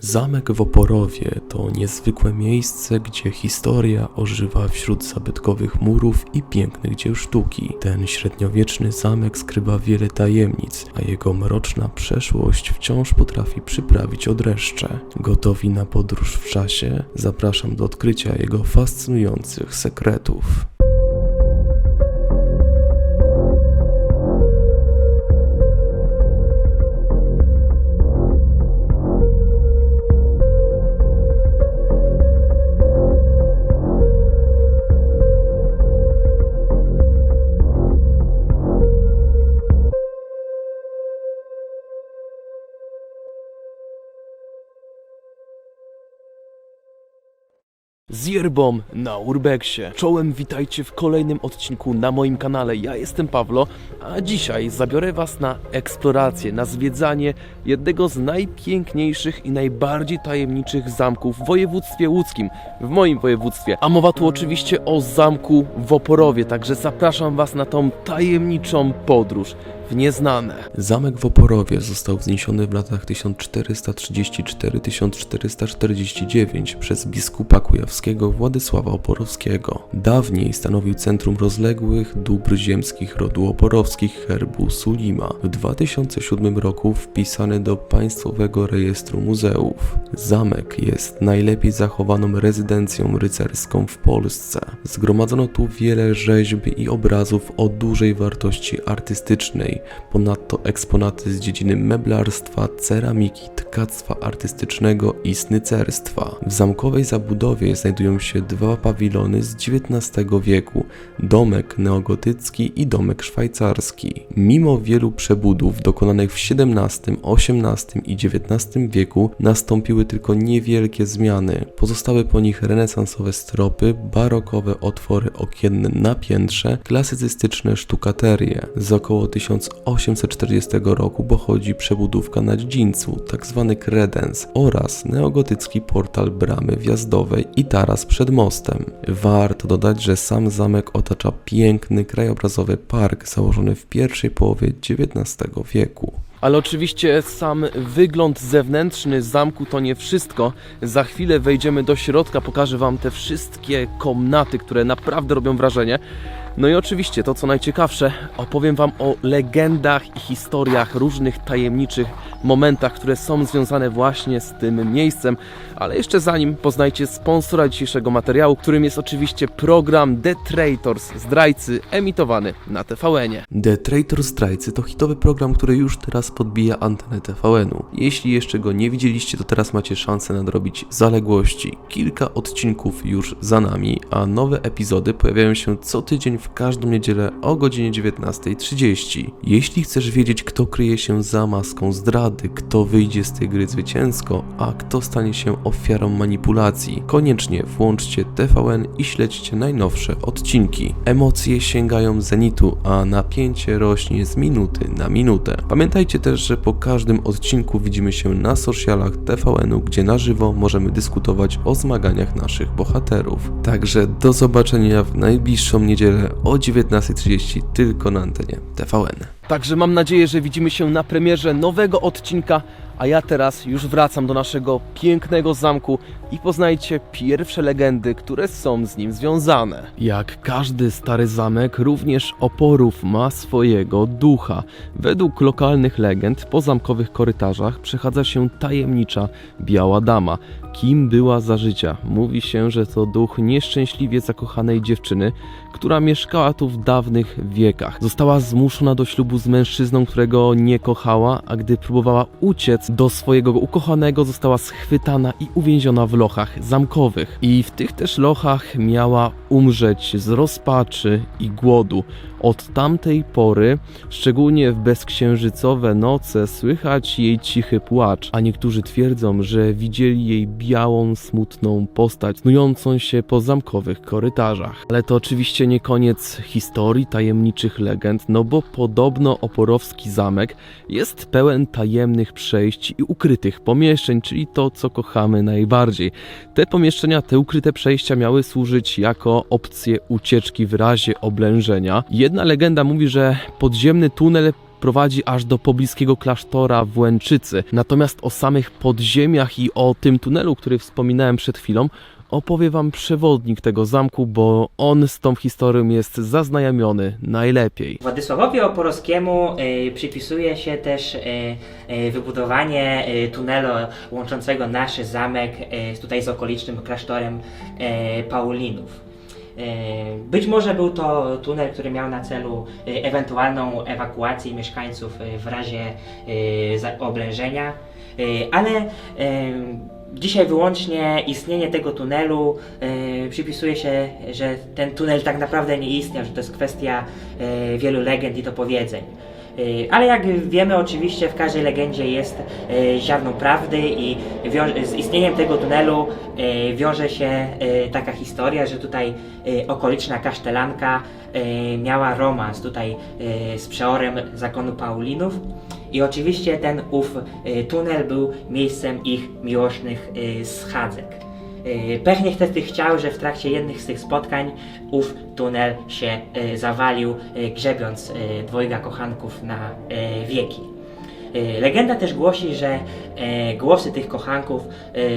Zamek w Oporowie to niezwykłe miejsce, gdzie historia ożywa wśród zabytkowych murów i pięknych dzieł sztuki. Ten średniowieczny zamek skrywa wiele tajemnic, a jego mroczna przeszłość wciąż potrafi przyprawić odreszcze. Gotowi na podróż w czasie? Zapraszam do odkrycia jego fascynujących sekretów. Z yerbą na Urbexie. Czołem witajcie w kolejnym odcinku na moim kanale. Ja jestem Pawlo, a dzisiaj zabiorę Was na eksplorację, na zwiedzanie jednego z najpiękniejszych i najbardziej tajemniczych zamków w województwie łódzkim, w moim województwie. A mowa tu oczywiście o zamku w Oporowie, także zapraszam Was na tą tajemniczą podróż w nieznane. Zamek w Oporowie został wzniesiony w latach 1434-1449 przez biskupa kujawskiego Władysława Oporowskiego. Dawniej stanowił centrum rozległych dóbr ziemskich rodu oporowskich herbu Sulima. W 2007 roku wpisany do Państwowego Rejestru Muzeów. Zamek jest najlepiej zachowaną rezydencją rycerską w Polsce. Zgromadzono tu wiele rzeźb i obrazów o dużej wartości artystycznej, Ponadto eksponaty z dziedziny meblarstwa, ceramiki, tkactwa artystycznego i snycerstwa. W zamkowej zabudowie znajdują się dwa pawilony z XIX wieku, domek neogotycki i domek szwajcarski. Mimo wielu przebudów dokonanych w XVII, XVIII i XIX wieku nastąpiły tylko niewielkie zmiany. Pozostały po nich renesansowe stropy, barokowe otwory okienne na piętrze, klasycystyczne sztukaterie. Z około 1840 roku pochodzi przebudówka na dziedzińcu, tzw. kredens oraz neogotycki portal bramy wjazdowej i taras przed mostem. Warto dodać, że sam zamek otacza piękny krajobrazowy park założony w pierwszej połowie XIX wieku. Ale oczywiście sam wygląd zewnętrzny zamku to nie wszystko. Za chwilę wejdziemy do środka, pokażę Wam te wszystkie komnaty, które naprawdę robią wrażenie. No i oczywiście to co najciekawsze, opowiem Wam o legendach i historiach, różnych tajemniczych momentach, które są związane właśnie z tym miejscem. Ale jeszcze zanim poznajcie sponsora dzisiejszego materiału, którym jest oczywiście program The Traitors, zdrajcy, emitowany na TVN-ie. The Traitor Zdrajcy to hitowy program, który już teraz podbija antenę TVN-u. Jeśli jeszcze go nie widzieliście, to teraz macie szansę nadrobić zaległości. Kilka odcinków już za nami, a nowe epizody pojawiają się co tydzień w każdą niedzielę o godzinie 19.30. Jeśli chcesz wiedzieć, kto kryje się za maską zdrady, kto wyjdzie z tej gry zwycięsko, a kto stanie się ofiarą manipulacji, koniecznie włączcie TVN i śledźcie najnowsze odcinki. Emocje sięgają zenitu, a napięcie rośnie z minuty na minutę. Pamiętajcie też, że po każdym odcinku widzimy się na socialach TVN-u, gdzie na żywo możemy dyskutować o zmaganiach naszych bohaterów. Także do zobaczenia w najbliższą niedzielę o 19.30 tylko na antenie TVN. Także mam nadzieję, że widzimy się na premierze nowego odcinka, a ja teraz już wracam do naszego pięknego zamku i poznajcie pierwsze legendy, które są z nim związane. Jak każdy stary zamek, również Oporów ma swojego ducha. Według lokalnych legend po zamkowych korytarzach przechadza się tajemnicza biała dama. Kim była za życia? Mówi się, że to duch nieszczęśliwie zakochanej dziewczyny, która mieszkała tu w dawnych wiekach. Została zmuszona do ślubu z mężczyzną, którego nie kochała, a gdy próbowała uciec do swojego ukochanego, została schwytana i uwięziona w lochach zamkowych. I w tych też lochach miała umrzeć z rozpaczy i głodu. Od tamtej pory, szczególnie w bezksiężycowe noce, słychać jej cichy płacz, a niektórzy twierdzą, że widzieli jej białą, smutną postać, snującą się po zamkowych korytarzach. Ale to oczywiście nie koniec historii tajemniczych legend, no bo podobno Oporowski zamek jest pełen tajemnych przejść i ukrytych pomieszczeń, czyli to, co kochamy najbardziej. Te pomieszczenia, te ukryte przejścia miały służyć jako opcje ucieczki w razie oblężenia. Jedna legenda mówi, że podziemny tunel prowadzi aż do pobliskiego klasztora w Łęczycy. Natomiast o samych podziemiach i o tym tunelu, który wspominałem przed chwilą, opowie wam przewodnik tego zamku, bo on z tą historią jest zaznajomiony najlepiej. Władysławowi Oporowskiemu y, przypisuje się też y, y, wybudowanie y, tunelu łączącego nasz zamek y, tutaj z okolicznym klasztorem y, Paulinów. Y, Być może był to tunel, który miał na celu y, ewentualną ewakuację mieszkańców y, w razie oblężenia, ale Dzisiaj wyłącznie istnienie tego tunelu przypisuje się, że ten tunel tak naprawdę nie istniał, że to jest kwestia wielu legend i dopowiedzeń. Y, ale jak wiemy, oczywiście w każdej legendzie jest y, ziarno prawdy i z istnieniem tego tunelu y, wiąże się taka historia, że tutaj okoliczna kasztelanka miała romans tutaj z przeorem zakonu Paulinów. I oczywiście ten ów tunel był miejscem ich miłośnych schadzek. Y, Pech niestety chciał, że w trakcie jednych z tych spotkań ów tunel się y, zawalił, y, grzebiąc dwojga kochanków na wieki. Legenda też głosi, że głosy tych kochanków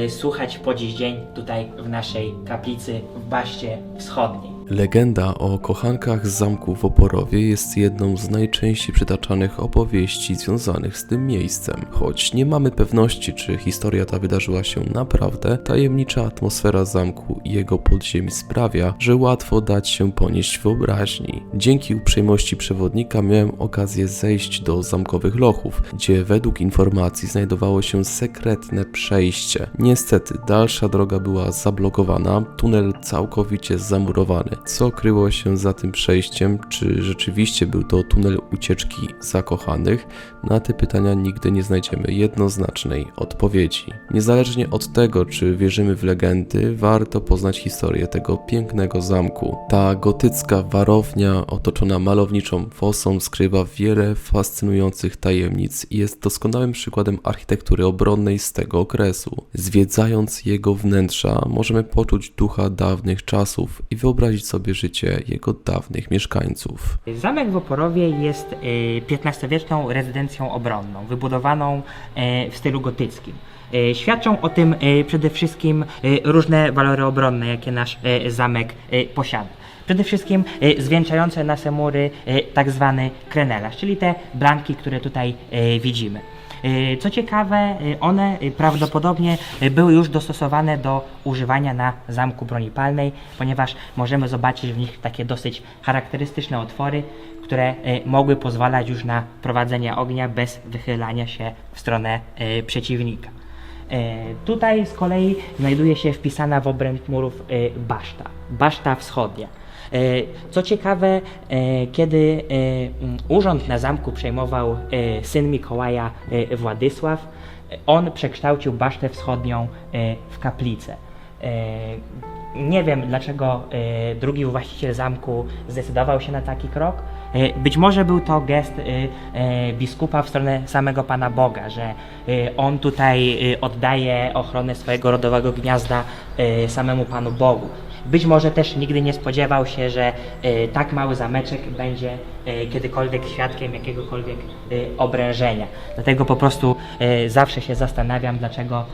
słuchać po dziś dzień tutaj w naszej kaplicy w Baszcie Wschodniej. Legenda o kochankach z zamku w Oporowie jest jedną z najczęściej przytaczanych opowieści związanych z tym miejscem. Choć nie mamy pewności, czy historia ta wydarzyła się naprawdę, tajemnicza atmosfera zamku i jego podziemi sprawia, że łatwo dać się ponieść wyobraźni. Dzięki uprzejmości przewodnika miałem okazję zejść do zamkowych lochów, gdzie według informacji znajdowało się sekretne przejście. Niestety, dalsza droga była zablokowana, tunel całkowicie zamurowany. Co kryło się za tym przejściem? Czy rzeczywiście był to tunel ucieczki zakochanych? Na te pytania nigdy nie znajdziemy jednoznacznej odpowiedzi. Niezależnie od tego, czy wierzymy w legendy, warto poznać historię tego pięknego zamku. Ta gotycka warownia otoczona malowniczą fosą skrywa wiele fascynujących tajemnic i jest doskonałym przykładem architektury obronnej z tego okresu. Zwiedzając jego wnętrza, możemy poczuć ducha dawnych czasów i wyobrazić sobie życie jego dawnych mieszkańców. Zamek w Oporowie jest y, XV-wieczną rezydencją obronną, wybudowaną y, w stylu gotyckim. Y, Świadczą o tym y, przede wszystkim y, różne walory obronne, jakie nasz y, zamek y, posiada. Przede wszystkim y, zwieńczające nasze mury y, tak zwany krenelarz, czyli te blanki, które tutaj y, widzimy. Y, Co ciekawe, y, one y, prawdopodobnie były już dostosowane do używania na zamku broni palnej, ponieważ możemy zobaczyć w nich takie dosyć charakterystyczne otwory, które mogły pozwalać już na prowadzenie ognia bez wychylania się w stronę przeciwnika. E, Tutaj z kolei znajduje się wpisana w obręb murów e, baszta, baszta wschodnia. E, Co ciekawe, e, kiedy e, m, urząd na zamku przejmował syn Mikołaja Władysław, on przekształcił basztę wschodnią w kaplicę. Nie wiem dlaczego drugi właściciel zamku zdecydował się na taki krok. Być może był to gest biskupa w stronę samego Pana Boga, że on tutaj oddaje ochronę swojego rodowego gniazda samemu Panu Bogu. Być może też nigdy nie spodziewał się, że e, tak mały zameczek będzie e, kiedykolwiek świadkiem jakiegokolwiek e, obrężenia. Dlatego po prostu zawsze się zastanawiam, dlaczego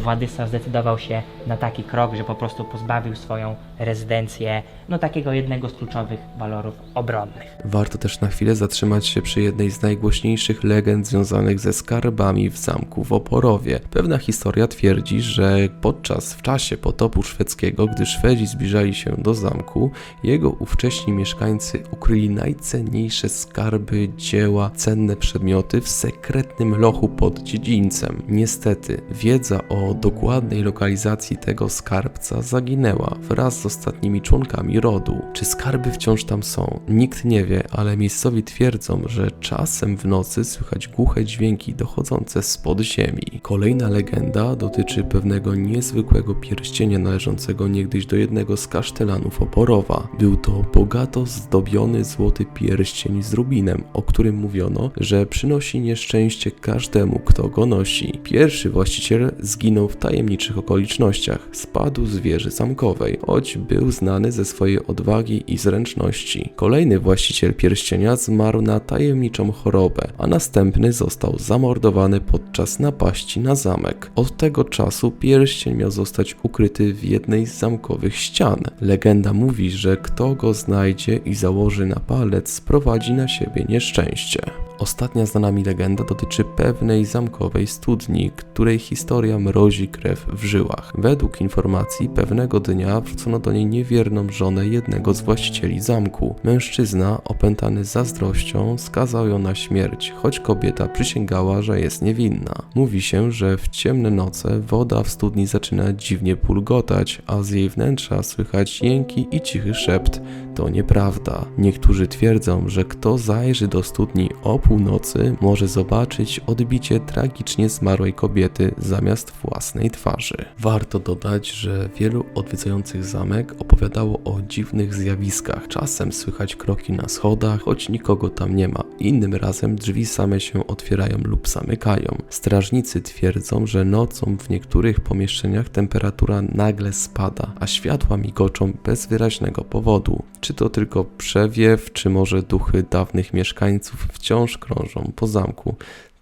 Władysław zdecydował się na taki krok, że po prostu pozbawił swoją rezydencję no, takiego jednego z kluczowych walorów obronnych. Warto też na chwilę zatrzymać się przy jednej z najgłośniejszych legend związanych ze skarbami w zamku w Oporowie. Pewna historia twierdzi, że podczas w czasie potopu szwedzkiego, gdy Szwedzi zbliżali się do zamku, jego ówcześni mieszkańcy ukryli najcenniejsze skarby, dzieła, cenne przedmioty w sekretnym lochu pod dziedzińcem. Niestety, wiedza o dokładnej lokalizacji tego skarbca zaginęła wraz z ostatnimi członkami rodu. Czy skarby wciąż tam są? Nikt nie wie, ale miejscowi twierdzą, że czasem w nocy słychać głuche dźwięki dochodzące spod ziemi. Kolejna legenda dotyczy pewnego niezwykłego pierścienia należącego niegdyś do jednego z kasztelanów Oporowa. Był to bogato zdobiony złoty pierścień z rubinem, o którym mówiono, że przynosi nieszczęście każdemu, kto go nosi. Pierwszy właściciel zginął w tajemniczych okolicznościach. Spadł z wieży zamkowej, choć był znany ze swojej odwagi i zręczności. Kolejny właściciel pierścienia zmarł na tajemniczą chorobę, a następny został zamordowany podczas napaści na zamek. Od tego czasu pierścień miał zostać ukryty w jednej z zamkowych ścian. Legenda mówi, że kto go znajdzie i założy na palec, sprowadzi na siebie nieszczęście. Ostatnia znana mi legenda dotyczy pewnej zamkowej studni, której historia mrozi krew w żyłach. Według informacji pewnego dnia wrzucono do niej niewierną żonę jednego z właścicieli zamku. Mężczyzna, opętany zazdrością, skazał ją na śmierć, choć kobieta przysięgała, że jest niewinna. Mówi się, że w ciemne noce woda w studni zaczyna dziwnie pulgotać, a z jej wnętrza słychać jęki i cichy szept. To nieprawda. Niektórzy twierdzą, że kto zajrzy do studni o północy, może zobaczyć odbicie tragicznie zmarłej kobiety zamiast własnej twarzy. Warto dodać, że wielu odwiedzających zamek opowiadało o dziwnych zjawiskach. Czasem słychać kroki na schodach, choć nikogo tam nie ma. Innym razem drzwi same się otwierają lub zamykają. Strażnicy twierdzą, że nocą w niektórych pomieszczeniach temperatura nagle spada, a światła migoczą bez wyraźnego powodu. Czy to tylko przewiew, czy może duchy dawnych mieszkańców wciąż krążą po zamku?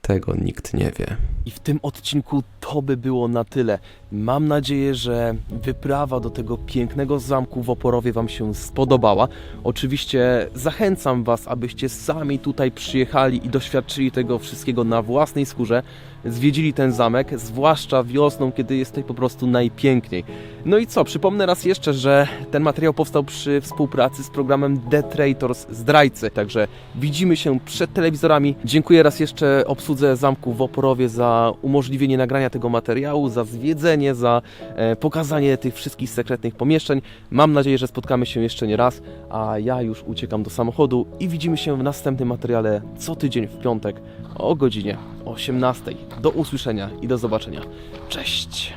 Tego nikt nie wie. I w tym odcinku to by było na tyle. Mam nadzieję, że wyprawa do tego pięknego zamku w Oporowie Wam się spodobała. Oczywiście zachęcam Was, abyście sami tutaj przyjechali i doświadczyli tego wszystkiego na własnej skórze. Zwiedzili ten zamek, zwłaszcza wiosną, kiedy jest tutaj po prostu najpiękniej. No i co, przypomnę raz jeszcze, że ten materiał powstał przy współpracy z programem The Traitors Zdrajcy. Także widzimy się przed telewizorami. Dziękuję raz jeszcze obsłudze zamku w Oporowie za umożliwienie nagrania tego materiału, za zwiedzenie, za e, pokazanie tych wszystkich sekretnych pomieszczeń. Mam nadzieję, że spotkamy się jeszcze nie raz, a ja już uciekam do samochodu i widzimy się w następnym materiale co tydzień w piątek o godzinie 18. Do usłyszenia i do zobaczenia. Cześć!